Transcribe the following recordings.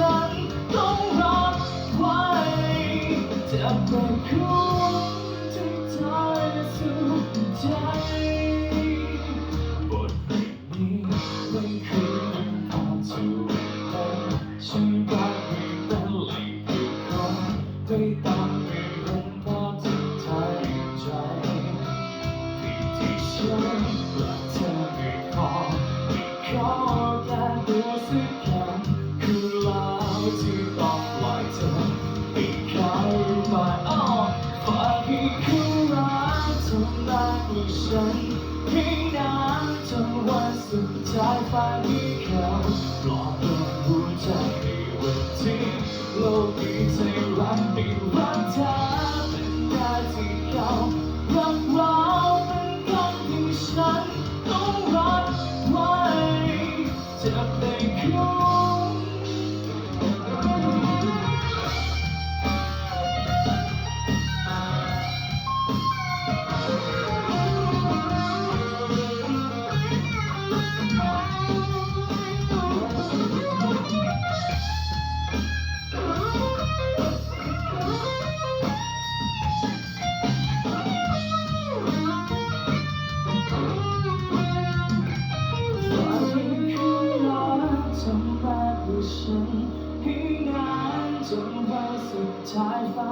ฉันต้องรับไว้จะเป็นคุณที่เธอสุขใจ ที่ต้องปล่อยเธอให้เขาไปอ้อฝากให้เขารักทำได้กับฉันให้นานจนวันสุดท้ายฟ้าที่เขาปลอบโยนหัวใจในวันที่โลกนี้ใจรักไม่รักเธอเป็นหน้าที่เขารักเราเป็นคำที่ฉันต้องรับไว้จะไม่คุ้ม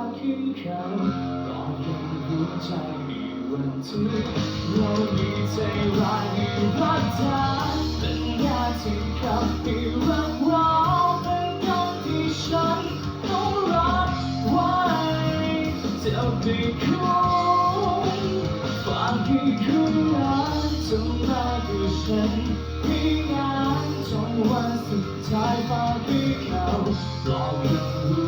ายฟ้าขึ้นเขาก่อนยังหัวใจมีวันที่โลกนี้ใจร้ายให้รักเธอเป็นหน้าที่เขาให้รักเราเป็นคำที่ฉันต้องรับไว้จะไม่คุ้มฝากให้คุณรักทำไมาคือฉันให้งานจนวันสุดท้ายฟ้าที่เขาลอยัง